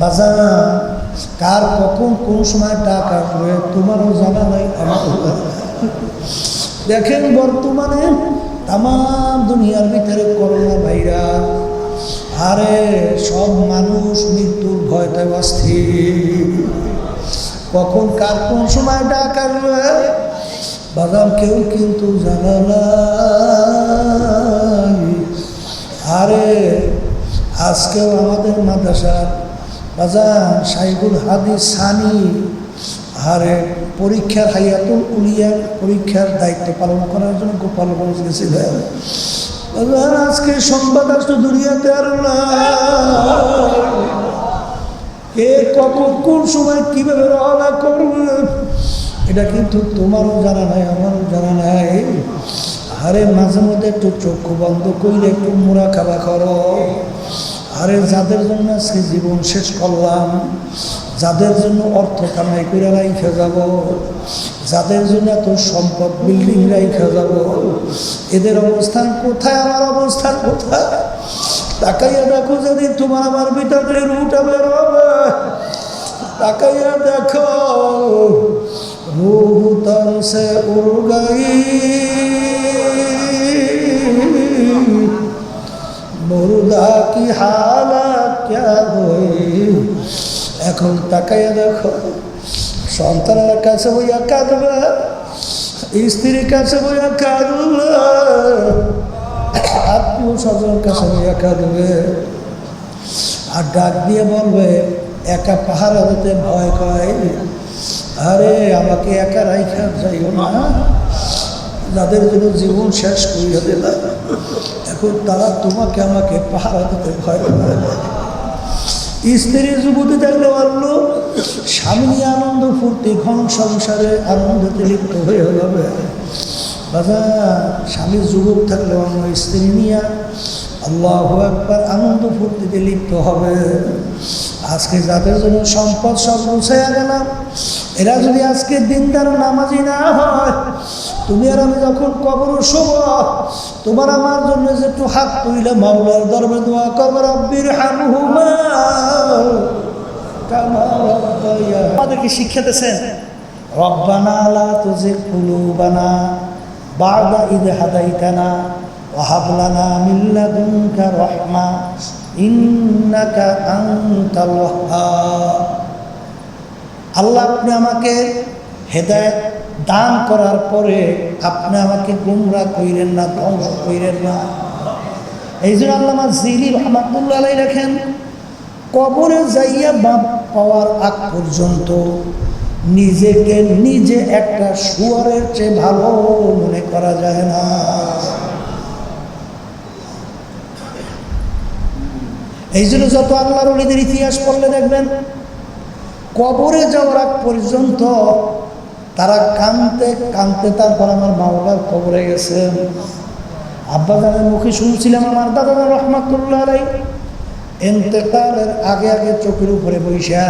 বাজার কার কখন কোন সময় টাকা আসবে, তোমারও জানা নাই আমারও দেখেন বর্তমানে তাম দুনিয়ার ভিতরে করোনা ভাইরাস আরে, সব মানুষ মৃত্যুর ভয়তে অস্থির। কখন কার কোন সময় ডাক আসবে বাগান কেউ কিন্তু জানা নাই। আরে, আজকেও আমাদের মাদ্রাসার বাজান সাইবুল হাদিস সানি আরে পরীক্ষার হাইয়াতুল উলিয়ার পরীক্ষার দায়িত্ব পালন করার জন্য গোপালগঞ্জ গেছিলেন বাজান, আজকে সংবাদ আসতো দুনিয়াতে আর নাই। কে কখন কোন সময় কীভাবে রওনা করবে? এটা কিন্তু তোমারও জানা নাই, আমারও জানা নাই। আরে মাঝে মধ্যে একটু চক্ষু বন্ধ করলে একটু মোড়া খাবা করো। আরে যাদের জন্য আজকে জীবন শেষ করলাম, যাদের জন্য অর্থ কামাই করে রাইখে যাব, যাদের জন্য এত সম্পদ বিল্ডিং রাইখে যাব, এদের অবস্থান কোথায়, আমার অবস্থান কোথায়? তাকাইয়া দেখো যদি তোমার আমার ভিতর থেকে রুটা বেরোবে তাকাইয়া দেখো, রুহু তন সে মুর্দা কি হালাত, ক্যা হই? এখন তাকাইয়া দেখো, সন্তানের কাছে বইয়া কাঁদবে, স্ত্রীর কাছে বইয়া কাঁদবে, আত্মীয় স্বজনের কাছে বইয়া কাঁদবে। আর ডাক দিয়ে বলবে, একা পাহারা দিতে ভয় কয় আরে, আমাকে একা রাইখা যাইও না। যাদের জন্য জীবন শেষ করিয়া দিলাম। এখন তারা তোমাকে আমাকে পাহারা দিতে ভয় করে স্ত্রী যুবতী দেখলে পারল, স্বামী আনন্দ ফুর্তি, ঘন সংসারে আনন্দতে লিপ্ত হয়ে যাবে বাবা স্বামী যুবক থাকলে অন্য স্ত্রী নিয়ে আল্লাহ একবার আনন্দ ফুর্তিতে লিপ্ত হবে। আজকে যাদের জন্য সম্পদ সব মুছাইয়া গেলাম, এরা যদি আজকে দিনদার নামাজি না হয়, তুমি আর আমি যখন কবর শোব, তোমার আমার জন্য যে একটু হাত তুইলে মাওলার দরবে দোয়া করবে, রব্বির হামহুমা। আমাদেরকে শিক্ষা দিয়েছেন, রব্বানা লা তুজিগ কুলুবানা, বাদা ইদ হাদাইতানা ওয়াহাব লানা মিন লাদুনকা রাহমা। আল্লাহ আপনি আমাকে হেদায়ত দান করার পরে আপনি আমাকে গুমরা কইরেন না ধ্বংস কইরেন না। এই জন্য আল্লামা জিলি রহমাতুল্লাহ রাখেন, কবরে যাইয়া বাপ পাওয়ার আগ পর্যন্ত নিজেকে নিজে একটা শুয়ারের চেয়ে ভালো মনে করা যায় না। এই জন্য যত আল্লাহর অলিদের ইতিহাস পড়লে দেখবেন, কবরে যাওয়ার আগ পর্যন্ত তারা কানতে কানতে তারপর আমার মা মাওলার কবরে গেছেন আব্বা দাদার মুখে শুনছিলাম আমার দাদা রহমাতুল্লাহ আলাই এন্তেকালের আগে আগে চোখের উপরে বৈশা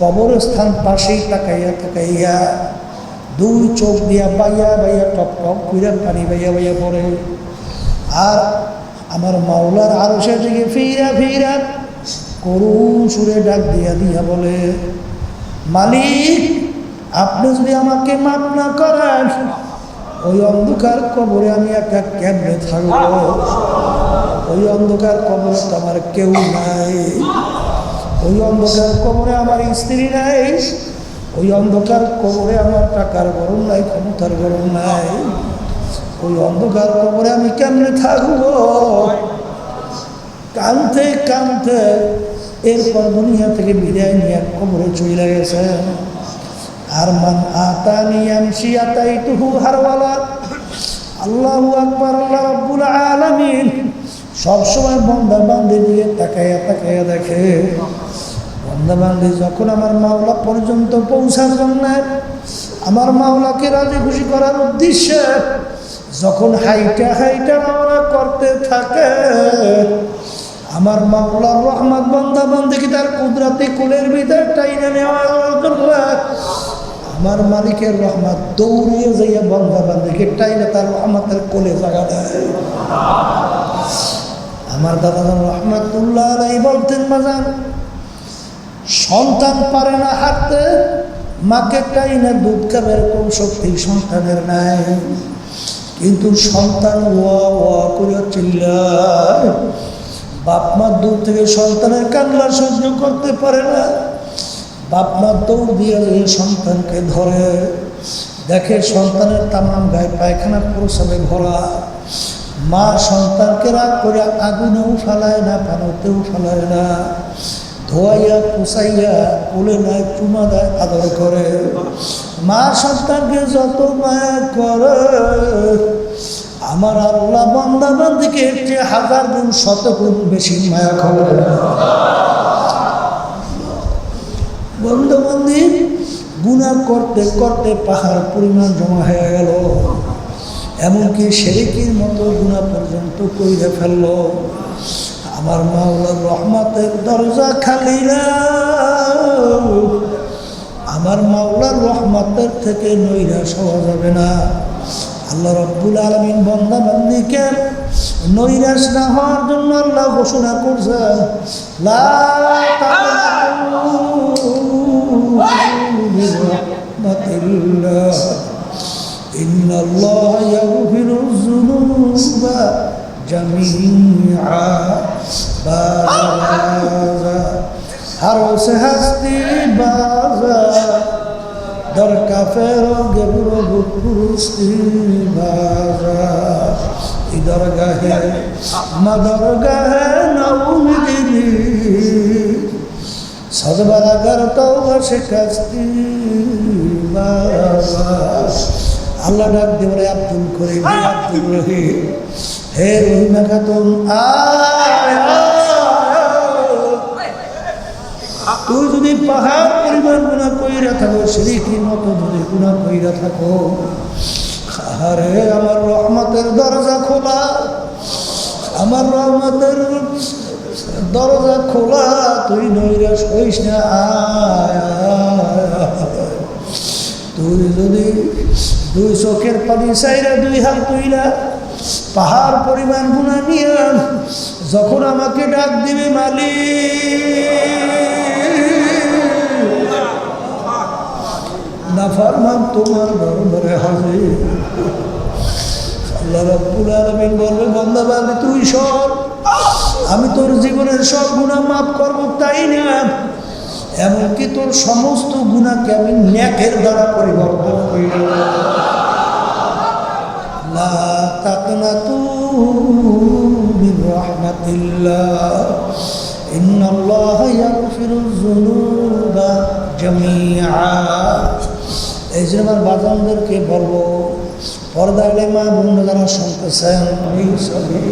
কবরস্থান পাশেই তাকাইয়া তাকাইয়া দুই চোখ দিয়া বাইয়া বাইয়া টপ টপ কুইরা পানি বাইয়া বাইয়া পড়ে। আর আমার মাওলার আরও সে দিকে ফিরা ফিরা করুণ সুরে ডাক দিয়া দিয়া বলে, মালিক, আপনি যদি আমাকে মাফ না করেন, ওই অন্ধকার কবরে আমি একা কেমনে থাকব? ওই অন্ধকার কবরে তো আমার কেউ নাই। ওই অন্ধকার কবরে আমার স্ত্রী নাই। ওই অন্ধকার কবরে আমার টাকার গরম নাই, ক্ষমতার গরম নাই। ওই অন্ধকার কবরে আমি কেমনে থাকব? কানতে কানতে এরপর দুনিয়া থেকে বিদায় নিয়ে কবরে চলে গেছে। আর মান আতানি আমসি আতাইতুহু হারওয়ালা। আল্লাহু আকবার, আল্লাহ রাব্বুল আলামিন। সব সময় বন্দা বান্দির দিকে তাকাইয়া তাকাইয়া দেখে। বন্দা বান্দি যখন আমার মাওলা পর্যন্ত পৌঁছার জন্য, আমার মাওলাকে রাজি খুশি করার উদ্দেশ্যে যখন হাইটা হাইটা রওনা করতে থাকে, আমার মাওলার রহমত বন্দা বন্দিকে তার কুদরাতি কুলের ভিতর টাইনে নেওয়া আমার মালিকের রহমত দৌড়িয়ে যাইয়া বন্দা বান্দিকে টাইনে তার রহমতের কোলে জায়গা দেয়। আমার দাদা রহমতুল্লাহ আলাই বলতেন, মাজান, সন্তান পারে না হাঁটতে, মাকে টাইনে দুধ খাবে এরকম শক্তি সন্তানের নাই। কিন্তু সন্তান ওয়া ওয়া করে চিল্লায়। বাপ মা দূর থেকে সন্তানের কান্না সহ্য করতে পারে না। বাপ মা দৌড় দিয়ে সন্তানকে ধরে। দেখে সন্তানের তামাম গায়ে পায়খানা প্রসাবে ভরা। মা সন্তানকে রাগ করে আগুনেও ফেলায় না, পানোতেও ফেলায় না। ধোয়াইয়া, পুষাইয়া, কোলে নেয়, চুমা দেয়, আদর করে। মা সন্তানকে যত মায়া করে, আমার আল্লাহ বন্দা বান্দিকে এর চেয়ে হাজার গুণ শত গুণ বেশি মায়া করে। বন্ধুবন্দি গুণা করতে করতে পাহাড় পরিমাণ জমা হয়ে গেল। এমনকি শেরিকির মতো গুণা পর্যন্ত কইরে ফেলল। আমার মাওলার রহমতের দরজা খালি না। আমার মাওলার রহমতের থেকে নৈরাশ হওয়া যাবে না আল্লাহ রব্বুল আলমিন বন্দা বন্দিকে নৈরাশ না হওয়ার জন্য আল্লাহ ঘোষণা করছে তাকনাতু মিন রাহমাতিল্লাহ। إن در کافر گبر بکوستی بارا ادھر گاہ مدر گاہ نوم دلی صد برا گر توبہ شکستی بارا আল্লাহ ডাক দেবরে আব্দুল করিম আব্দুল রহিম হে রহিমা খাতুন আয় তুই যদি পাহাড় পরিমাণ গুণা কইরা থাকো সিরিকির মতো যদি গুণা কইরা থাকো আরে আমার রহমতের দরজা খোলা, আমার রহমতের দরজা খোলা, তুই নৈরাশ হইস না। তুই যদি দুই চোখের পানি চাইরা দুই হাত তুইলা, পাহাড় পরিমাণ গুণা নিয়ে, যখন আমাকে ডাক দিবে মালিক নাফরমান তোমার দরবারে হাজির। আল্লাহ রাব্বুল আলামিন বলবে, বান্দা, বান্দি, তুই সর। আমি তোর জীবনের সব গুনাহ মাফ করব, তাই না? এমনকি তোর সমস্ত গুণাকে আমি ন্যাকের দ্বারা পরিবর্তন করি রাহমাতিল্লাহ। এই জন্য আমার বাজানদেরকে বলব পর্দালে মা বন্ধু যারা শুনতেছেন এই সবই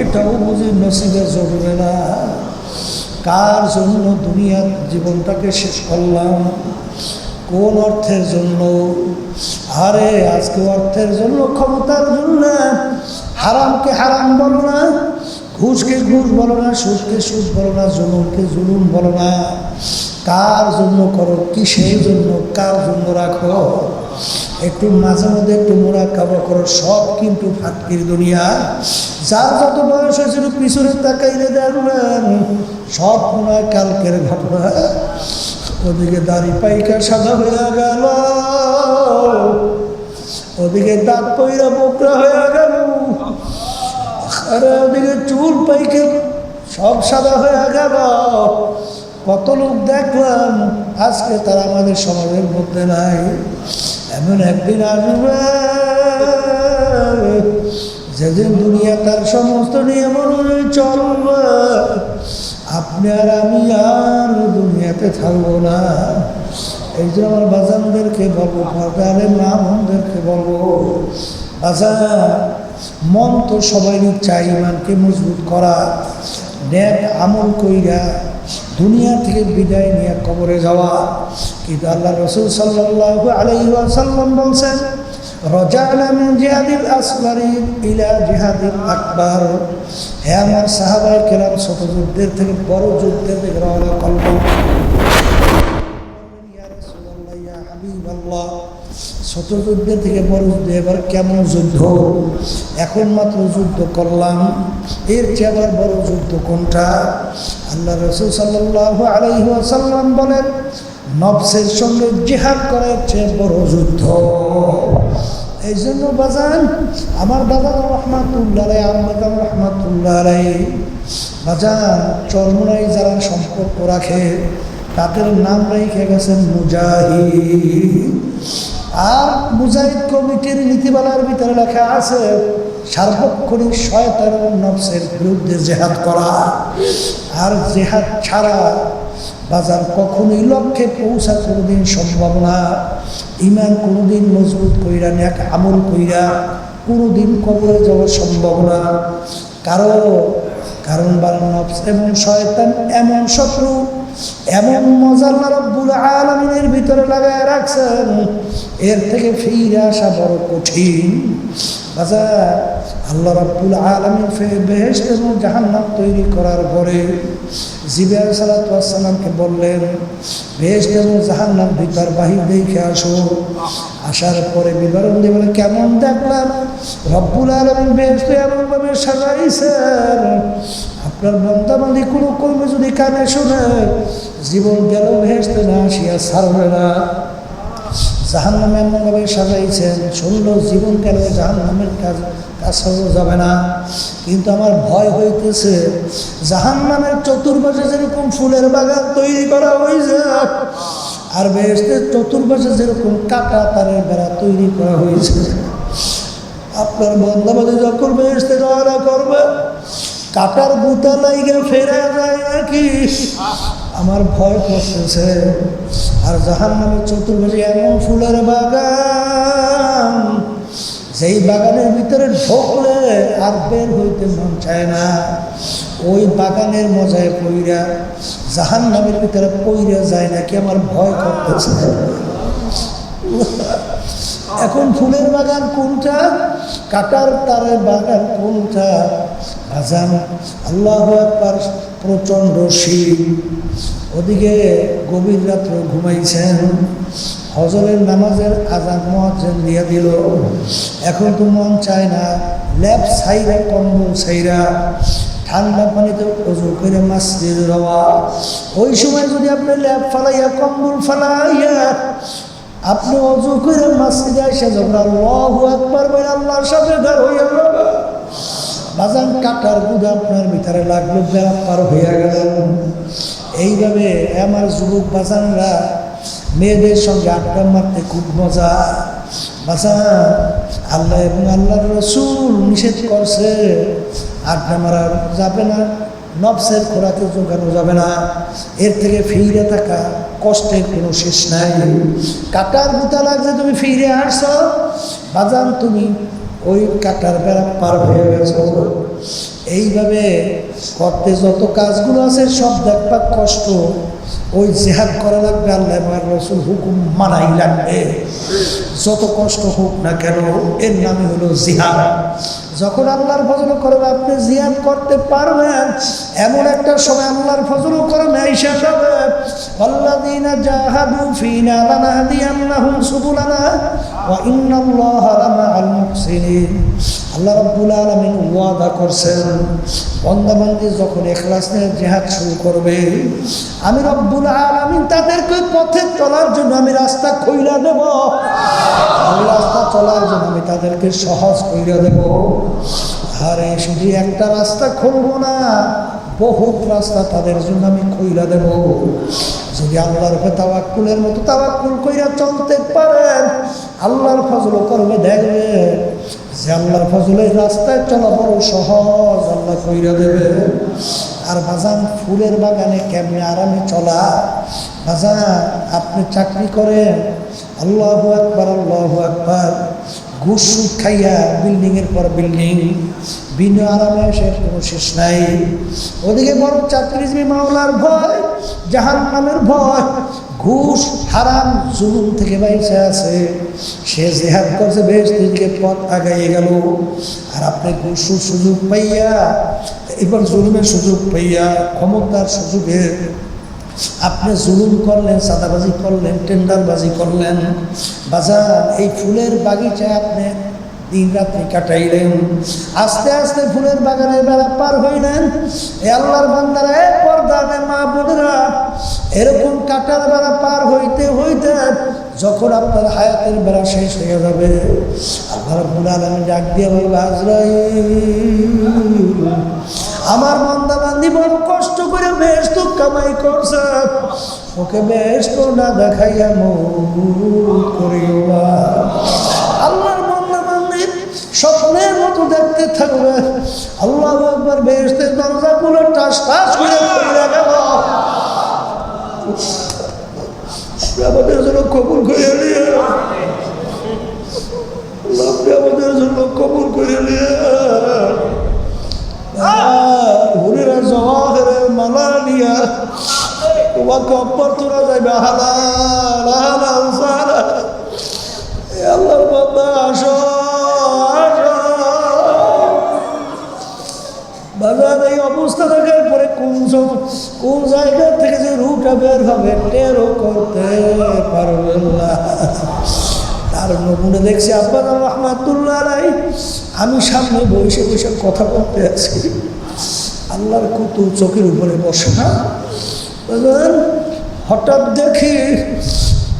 এটাও বুঝি নসিবে জড়বে না। কার জন্য দুনিয়ার জীবনটাকে শেষ করলাম? কোন অর্থের জন্য? আরে, আজকে অর্থের জন্য, ক্ষমতার জন্য হারামকে হারাম বলো না। ঘুষকে ঘুষ বলো না, সুদকে সুদ বলো না, জুলুমকে জুলুম বলো না। কার জন্য করো, কিসের জন্য, কার জন্য রাখো? একটু মাঝে মধ্যে একটু মোড়া কাবা করো, সব কিন্তু ফাটকির দুনিয়া। যার যত বয়স হয়েছিল পিছনে তাকাইলে দেখবেন সব হয় কালকের ঘটনা। ওদিকে দাড়ি পাইকা সাদা হয়ে গেল। ওদিকে দাঁত পইরা বোকরা হয়ে গেল। আরে ওদিকে চুল পাইকে সব সাদা হয়ে গেল। কত লোক দেখলাম, আজকে তারা আমাদের সমাজের মধ্যে নাই। এমন একদিন আসবে, যেদিন দুনিয়া তার সমস্ত নিয়ম অনুযায়ী চলবে। আপনি আর আমি আর দুনিয়াতে থাকব না। এই যে আমার বাজানদেরকে বলব পর্দালে মা বলব, বাজান, মন তো সবাইরই চাই, ইমানকে মজবুত করা, নেক আমল কইরা দুনিয়া থেকে বিদায় নিয়ে কবরে যাওয়া। কিন্তু আল্লাহ রসুল সাল্লাহ আলাইহি ওয়াসাল্লাম বলছেন আমার থেকে বড় যুদ্ধের থেকে যুদ্ধ, এবার কেমন যুদ্ধ? এখন মাত্র যুদ্ধ করলাম। এর চেয়ে আবার বড় যুদ্ধ কোনটা? আল্লাহ রসুল সাল্লাহ আলাইহি আসাল্লাম বলেন নবসের সঙ্গে জেহাদ করার চেয়ে বড় যুদ্ধ। এই জন্য বাজান, আমার দাদা রহমাতুল্লাহ আমার রহমাতুল্লাহ বাজান, চরমনাই যারা সম্পর্ক রাখে, তাদের নাম রেখে গেছেন মুজাহিদ। আর মুজাহিদ কমিটির নীতিমালার ভিতরে লেখা আছে, সার্বক্ষণিক শয়তানের নফসের বিরুদ্ধে জেহাদ করা। আর জেহাদ ছাড়া বাজার কখনোই লক্ষ্যে পৌঁছা কোনোদিন সম্ভব না। ইমান কোনোদিন মজবুত কইরা, নেক আমল কইরা কোনোদিন কবরে যাওয়া সম্ভব না। কারণ কারণ বার নফস এবং শয়তান এমন শত্রু, এমন মজা আল্লাহ রব্বুল আলমিনের ভিতরে লাগায় রাখছেন এর থেকে ফিরে আসা বড় কঠিন। বাজার, আল্লাহ রব্বুল আলমিন বেহেস্ট এবং জাহান্নাম তৈরি করার পরে জিবে সালাতামকে বললেন বেহেস্ট এবং জাহান্নাম ভিতর বাহির দেখে আসো। আসার পরে বিবরণ দিয়ে বলে কেমন দেখলাম? রব্বুল আলমিন বেহেস্ট এমনভাবে সাজাইছেন। আপনার বন্দাবান্দি কোনো কর্মে যদি কানে শুনে, জীবন গেল ভেসতে না আসিয়া ছাড়বে না। জাহান নামে এমনভাবে সাজাইছেন। শুনলো জীবন গেল জাহান নামের কাজ কাছেও যাবে না? কিন্তু আমার ভয় হইতেছে জাহান নামের চতুর্পাশে যেরকম ফুলের বাগান তৈরি করা হয়েছে আর বেহেস্তের চতুর্পাশে যেরকম কাটা তারের বেড়া তৈরি করা হয়েছে আপনার বন্দাবাদী যখন বেহেস্তে রওনা করবে কাটার বুতা লাইগে ফেরা যায় নাকি? আমার ভয় করতেছে। আর জাহান নামে চতুর্ভুজে এমন ফুলের বাগান, যেই বাগানের ভিতরে ঢোকলে আর বের হইতে মন চায় না। ওই বাগানের মজায় পইরা জাহান নামের ভিতরে পইরা যায় নাকি আমার ভয় করতেছে। এখন ফুলের বাগান কোনটা? কাটার তারের বাগান কোনটা? আজান, আল্লাহ একবার প্রচণ্ড শীত। ওদিকে গভীর রাত্রে ঘুমাইছেন। হজরের নামাজের আজান মহাজেন দিয়ে দিল। এখন তো মন চায় না ল্যাব সাইরা, কম্বল সাইরা, ঠান্ডা পানিতে অজু করে মাসজিদ দেওয়া ওই সময় যদি আপনি ল্যাব ফালাইয়া, কম্বল ফালাইয়া, আপনি অজু করে মাসজিদে এসে যখন আল্লাহ একবার আল্লাহর সাথে ঘর হইয়া বাজান কাটার গুদা আপনার ভিতরে লাগল বেড়া পার হইয়া গেল এইভাবে আমার যুবক বাজানরা মেয়েদের সঙ্গে আড্ডা মারতে খুব মজা। বাজান, আল্লাহ এবং আল্লাহর রসুল নিষেধ করছে, আড্ডা মারা যাবে না নবসের খোরাকে জোগানো যাবে না। এর থেকে ফিরে থাকা কষ্টের কোনো শেষ নাই। কাটার গুতা লাগছে তুমি ফিরে আসছ বাজান, তুমি ওই কাটার বেড়া পার হয়ে গেছে এইভাবে করতে যত কাজগুলো আছে, সব দেখবার কষ্ট। ওই জেহাদ করা লাগবে, আল্লাহ রসুল হুকুম মানাই লাগবে। যত কষ্ট হোক না কেন, এর নামে হলো জিহাদ। যখন আল্লাহর ফজল করবে, আপনি জিয়াদ করতে পারবেন। এমন একটা সময় আল্লাহর ফজল করবে ঈশা হবে আল্লাযীনা জাহাদু ফীনা লানাহদিয়ান্নাহুম সুবুলানা ওয়া ইন্নাল্লাহা লামাআল মুহসিনিন আল্লাহ রাব্বুল আলামিন ওয়াদা করছেন যখন এখলাস নিয়ে জেহাদ শুরু করবে, আমি রব্বুল আলামিন তাদেরকে পথে চলার জন্য আমি রাস্তা খইলা দেব। আমি রাস্তা চলার জন্য আমি তাদেরকে সহজ কইরা দেব। আরে, শুধু একটা রাস্তা খুলবো না বহুত রাস্তা তাদের জন্য আমি খইলা দেব। যদি আল্লাহর উপরে তাওয়াক্কুলের মতো তাওয়াক্কুল কইরা চলতে পারেন, আল্লাহর ফজল করবে দেখবে যে আল্লাহর ফজলের রাস্তায় চলা বড় সহজ, আল্লাহ কইরা দেবে। আর বাজান, ফুলের বাগানে কেমনে আরামে চলা? বাজান, আপনি চাকরি করেন, আল্লাহ একবার আল্লাহ একবার ঘুষ খাইয়া বিল্ডিংয়ের পর বিল্ডিং বিনা আরামে সে কোনো শেষ নাই। ওদিকে বড় চাকরিজীবী মাওলার ভয় জাহান নামের ভয়, ঘুষ, হারাম, জুলুম থেকে বাইসে আছে। সে জেহাদ করছে বেশ দিকে পথ আগাইয়ে গেল। আর আপনি ঘুষ সুযোগ পাইয়া, এবার জুলুমের সুযোগ পাইয়া, ক্ষমতার সুযোগে আপনি জুলুম করলেন সাদাবাজি করলেন, টেন্ডারবাজি করলেন। বাজার, এই ফুলের বাগিচায় আপনি দিন রাত্রি কাটাইলেন আস্তে আস্তে ফুলের বাগানের বেলা পার হইলেন এ আল্লাহর বান্দারা এ পর্দানে মা বোনেরা, এরকম কাটার বেলা পার হইতে হইতে যখন আপনার হায়াতের বেলা শেষ হয়ে যাবে, আল্লাহ রব্বুল আলামিন ডাক দিয়ে বলবে আমার বান্দা বান্দি বড় কষ্ট করে বেশ তো কামাই করছে। ওকে বেশ তো না দেখাইয়া মৌত করিও স্বপ্নের মতো দেখতে থাকবে। আল্লাহ একবার বেহেস্তের দরজাগুলো টাস টাস করে গেল। আমাদের জন্য কবুল করে নিয়ে। আমাদের জন্য কবুল করে নিয়ে। মালা নিয়া তোমাকে তোরা যাইবে, হালাল হালাল। কোন জায়গা থেকে যে রুটা বের হবে করতে পারবেন না। তার দেখছি রহমাতুল্লাহ রাই আমি সামনে বসে বসে কথা বলতে আছি। আল্লাহর কুতু চোখের উপরে বসে না। বুঝলেন? হঠাৎ দেখি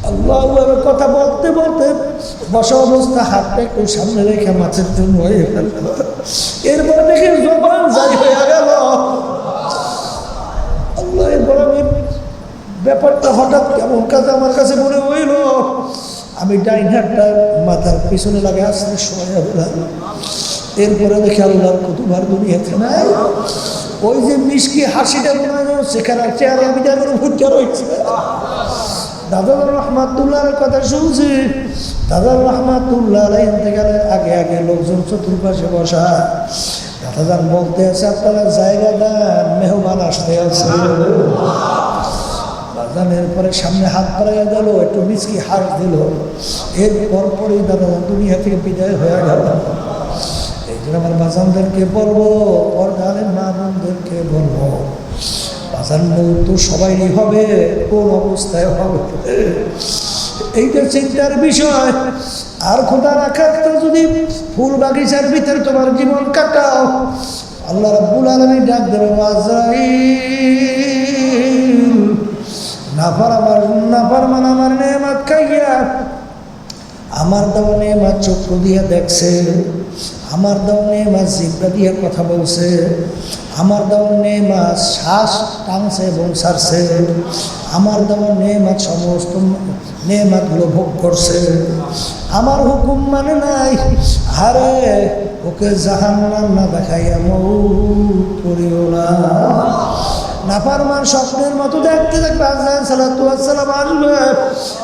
আল্লাহ কথা বলতে বলতে বসা অবস্থা হাতটা একটু সামনে রেখে মাছের জন্য হয়ে গেল। এরপর দেখি জবান যাই হয়ে গেল। ব্যাপারটা হঠাৎ কেমন কাছে আমার কাছে মনে হইল। আমি ডাইন হাতটা মাথার পিছনে লাগে আসতে সময় দিলাম এরপরে দেখি আল্লাহর কতবার দুনিয়াতে নাই। ওই যে মিষ্টি হাসিটা মনে হয় যেন সেখানে চেয়ারে আমি যাদের ভুট্টা রয়েছে দাদা রহমাতুল্লাহর কথা শুনছি। দাদা রহমাতুল্লাহ ইন্তেকালের আগে আগে লোকজন চতুর্পাশে বসা। দাদা দাদাজান বলতে আছে, আপনারা জায়গা দেন মেহমান আসতে আছে। বাজানের পরে সামনে হাত বাড়াইয়া গেল একটু মিষ্টি হাস দিল। এর পরপরই দাদা দুনিয়া থেকে বিদায় হয়ে গেল। এই জন্য আমার বাজানদেরকে বলব পর্দারের মা বোনদেরকে বলব, বাজান তো সবাইরই হবে, কোন অবস্থায় হবে? এইটা চিন্তার বিষয়। আর খোদা রাখার যদি ফুল বাগিচার ভিতরে তোমার জীবন কাটাও, আল্লাহ রাব্বুল আলামিন ডাক দেবে আজরাইল নাফার আমার, নাফার মান আমার নেমাত খাইয়া আমার দেওয়া নেমাত চক্ষু দিয়া দেখছে, আমার দেওয়া নেমাত জিব্বা দিয়ে কথা বলছে, আমার দেওয়া নেমাত শ্বাস টানছে এবং ছাড়ছে আমার দেওয়া নেমাত সমস্ত নেমাতগুলো ভোগ করছে। আমার হুকুম মানে নাই, আরে ওকে জাহান না দেখাইয়া মৌত করিও না। নাফারমান স্বপ্নের মতো দেখতে দেখবে আজরাইল সালাম আসবে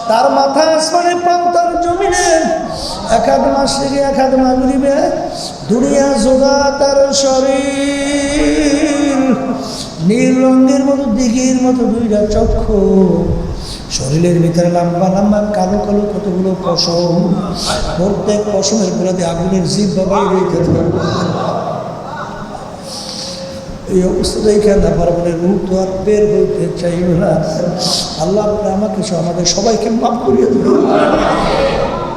তার মাথা আসমানে পাও জমিনে এক হাত মাস থেকে এক হাত মাগরিবে দুনিয়া জোগা তার শরীর। নীল রঙের মতো, দিঘির মতো দুইটা চক্ষু। শরীরের ভিতরে লম্বা লম্বা কালো কালো কতগুলো পশম। প্রত্যেক পশমের গোড়াতে আগুনের জীব বাবাই রইতে থাকবে এই অবস্থাতে এখানে পারবেন রূপ তো আর বের হইতে চাইবে না। আল্লাহ আপনি আমাকে আমাদের সবাইকে মাফ করিয়ে দেবেন।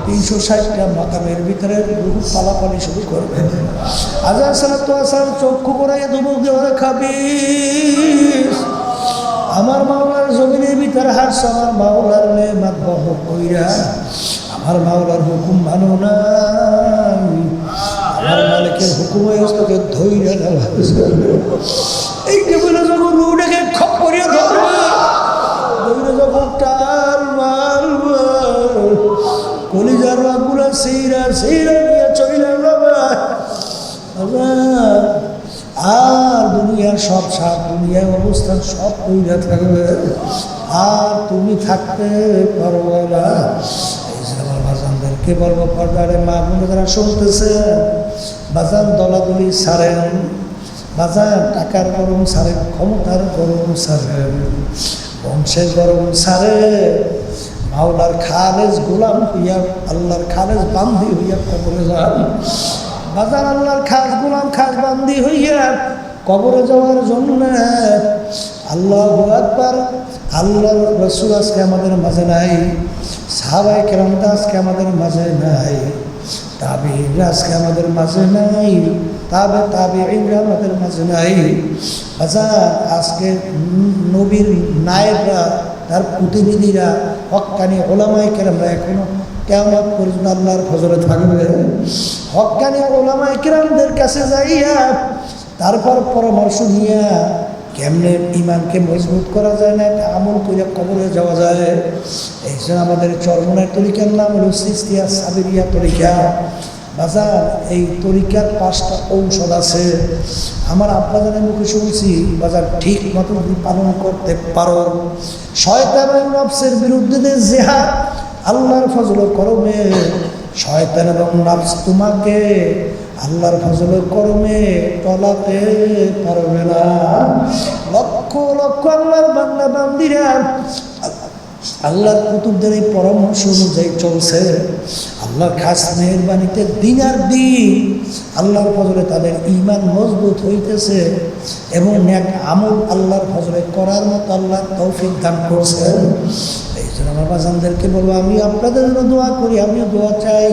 তিনশো ষাটটা মাকামের ভিতরে রূপ পালাপালি শুরু করবে আজার সালা তো আসার চক্ষু করাইয়া দুমুখ দেওয়ার খাবি আমার মাওলার জমিনের ভিতরে হারছ, আমার মাওলার নে মাত বহ কইরা। আমার মাওলার হুকুম মানো না। হয়ে ধৈর্য এই টেবিলে যখন রুটাকে খপ করিয়ে ধরবে সেইরা আর দুনিয়ার সব সাপ দুনিয়ার অবস্থান সব কইরা থাকবে। আর তুমি থাকতে পারবে না। এই যে বলব পর্দারে মা বোনে যারা শুনতেছে। বাজান দলাদলি সারেন, বাজার টাকার গরম সারেন ক্ষমতার গরম সারেন বংশের গরম সারে, মাওলার খালেজ গোলাম হইয়া, আল্লাহর খালেজ বান্ধি হইয়া কবরে যান। বাজার আল্লাহর খাস গোলাম খাস বান্ধি হইয়া কবরে যাওয়ার জন্য আল্লাহ একবার আল্লাহ রসুল আজকে আমাদের মাঝে নাই সাহাবাই কেরামদা আজকে আমাদের মাঝে নাই। তাবি আজকে আমাদের মাঝে নাই। তাবে তাবে আমাদের মাঝে নাই। আচ্ছা আজকে নবীর নায়করা তার প্রতিনিধিরা, হকানি ওলামাই কেরামরা এখনও কেমন পর্যন্ত আল্লাহর ফজরে থাকবে হকানি ওলামাই কেরামদের কাছে যাইয়া তারপর পরামর্শ নিয়ে কেমনে ইমানকে মজবুত করা যায় না একটা আমল করে কবরে যাওয়া যায়। এই জন্য আমাদের চরমনের তরিকার নাম হলো সিস্তিয়া সাবিরিয়া তরিকা। বাজার, এই তরিকার পাঁচটা ঔষধ আছে। আমার আব্বাজানের মুখে শুনছি, বাজার ঠিক মতো যদি পালন করতে পারো। শয়তান নফসের বিরুদ্ধে যে জেহাদ, আল্লাহর ফজল করমে। শয়তান এবং নফস তোমাকে আল্লাহর ফজল করমে টলাতে পারবে না। লক্ষ লক্ষ আল্লাহর বান্দা বান্দিরা, আল্লাহর কুতুবদের এই পরামর্শ অনুযায়ী চলছে। আল্লাহর খাস মেহরবানিতে দিন আর দিন আল্লাহর ফজলে তাদের ইমান মজবুত হইতেছে এবং ন্যাক আমল আল্লাহর ফজলে করার মতো আল্লাহ তৌফিক দান করছেন এই জন্য আমার বাজানদেরকে বলব, আমি আপনাদের জন্য দোয়া করি, আমিও দোয়া চাই।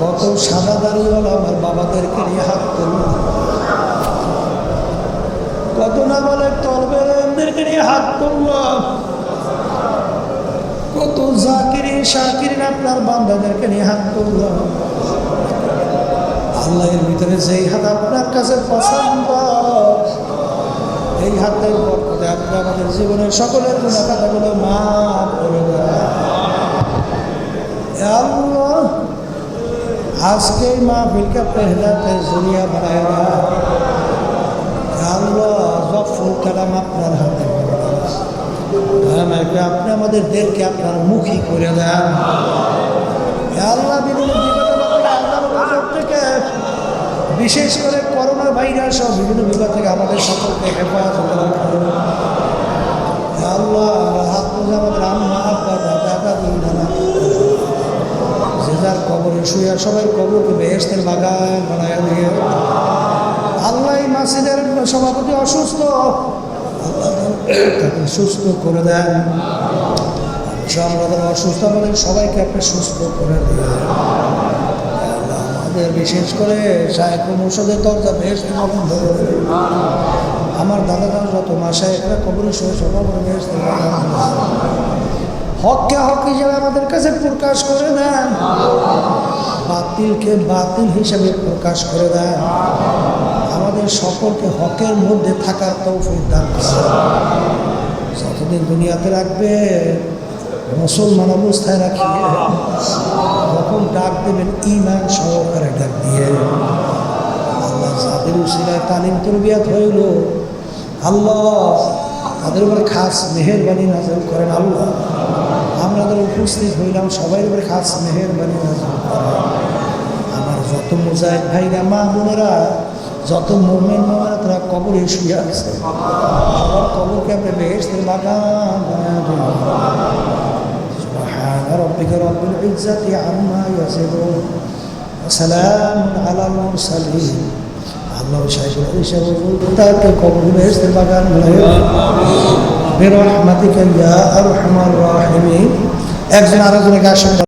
কত সাদা দাঁড়িয়েওয়ালা আমার বাবাদেরকে নিয়ে হাত তুলল। কত না বলে তলবেদেরকে নিয়ে হাত তুলল। কত জাকিরিন শাকিরিন আপনার বান্দাদেরকে নিয়ে হাত তুলল। আল্লাহের ভিতরে যেই হাত আপনার কাছে পছন্দ, এই হাতের বরকতে আপনি আমাদের জীবনের সকলের গুণা মাফ করে এ আল্লাহ আজকে এই মাহফিলকে পেহলাতে জরিয়া বানায় না। এ আল্লাহ জফুল কালাম আপনার হাতে আমাকে আপনি আমাদের দেরকে আপনার মুখী করে দেন। আল্লাহ বিশেষ করে করোনা ভাইরাস সহ বিভিন্ন বিপদ থেকে আমাদের সকলকে হেফাজত আল্লাহ আমাদের আম্মা, আব্বা, দাদা যে যার কবরে শুয়ে সবাই কবরকে বেহেস্তের বাগান বানায় দিয়ে। আল্লাহ মাসিদের সভাপতি অসুস্থ। তাকে সুস্থ করে দেন। আমরা অসুস্থ, আমাদের সবাইকে আপনি সুস্থ করে আল্লাহ আমাদের বিশেষ করে সাহেব ঔষধের দরজা বেশ বন্ধ দেন। আমার দাদারা যত মাসায় একটা কবরে শুয়ে সবার বেশ হককে হক হিসেবে আমাদের কাছে প্রকাশ করে দেন। বাতিলকে বাতিল হিসাবে প্রকাশ করে দেন। আমাদের সকলকে হকের মধ্যে থাকার তৌফিক দান। যতদিন দুনিয়াতে রাখবে, মুসলমান অবস্থায় রাখিয়ে যখন ডাক দেবেন ইমান সহকারে ডাক দিয়ে। আল্লাহ যাদের উসিলায় তালিম তরবিয়াত হইল, আল্লাহ তাদের উপরে খাস মেহেরবানি নাজল করেন আল্লাহ। আমরা যারা উপস্থিত হইলাম সবাই উপরে খাস মেহেরবানি নাজল করেন আমার যত মুজাহিদ ভাইরা মা বোনেরা যত মোমেন মোমেরা তারা কবরে শুয়ে আছে সবার কবরকে আপনি বেহেস্তের বাগান বানায় দিন سبحان ربك رب العزة عما يصفون وسلام على المرسلين আল্লাহ সাহেব হিসাবে তাকে কবর বেহেস্তের বাগান বানায় برحمتك يا أرحم الراحمين একজন আরেকজনকে আসলে